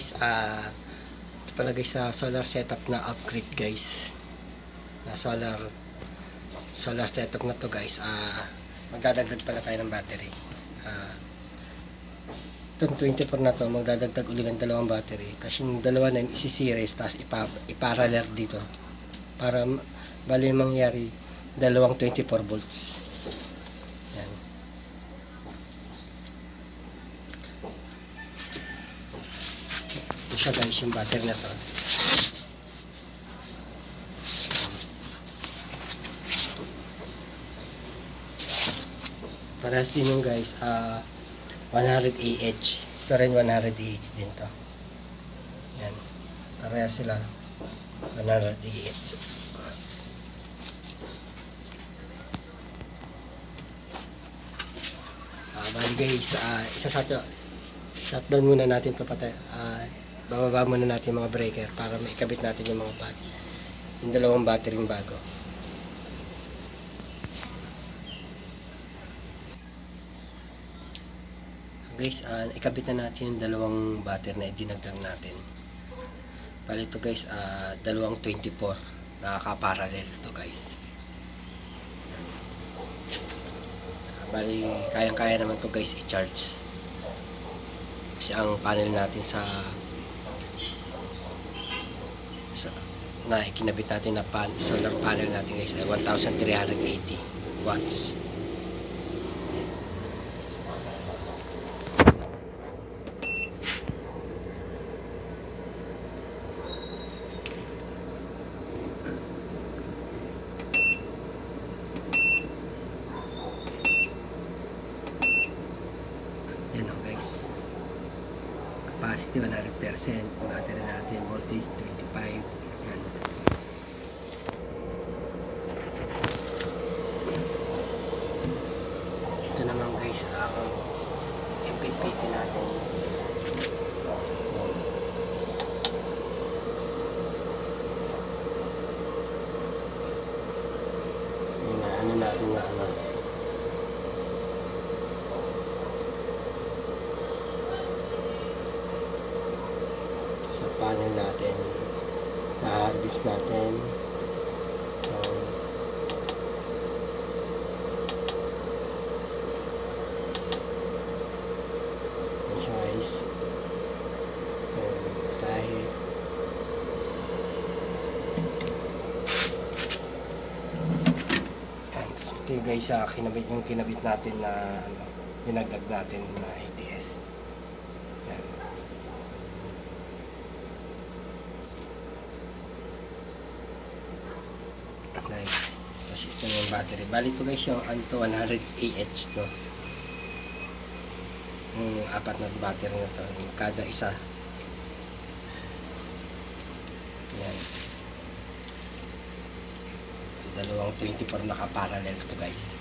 guys, ah ito pala guys sa solar setup na upgrade guys. Na solar solar setup na to guys. Ah magdadagdag pala tayo ng battery. Ah itong 24 na to, magdadagdag uli ng dalawang battery. Tapos yung dalawa na yun, isi-series, tapos ipa, iparallel dito. Para bali mangyari dalawang 24 volts. Siya guys, yung battery na to. Parehas din yung guys, ah 100 AH. Ito rin 100 AH din to. Yan. Parehas sila. 100 AH. Ah, bali guys, ah, isa sa. Shutdown muna natin to patay. Ah, bababa muna natin mga breaker para maikabit natin yung mga bat. Yung dalawang battery bago. Guys, ah, ikabit na natin yung dalawang battery na idinagdag natin. Bali ito guys, ah, dalawang 24 nakaka-parallel to guys. Bali, kayang-kaya naman to guys i-charge. Kasi ang panel natin sa na ikinabit natin na pan, solar panel natin guys ay 1380 watts. Yan o guys. Capacity 100%. Battery natin voltage 25. Yan. Ito naman guys ang MPPT natin. Yung ano natin na ano. sa panel natin na-harvest natin um, yun siya guys um, tayo Yan, guys sa kinabit yung kinabit natin na ano binagdag natin na ATS yan Nice. Tapos ito yung battery. Bali ito guys yung ano to, 100 AH to. Yung apat na battery na to. Yung kada isa. Yan. Dalawang 24 naka-parallel to guys.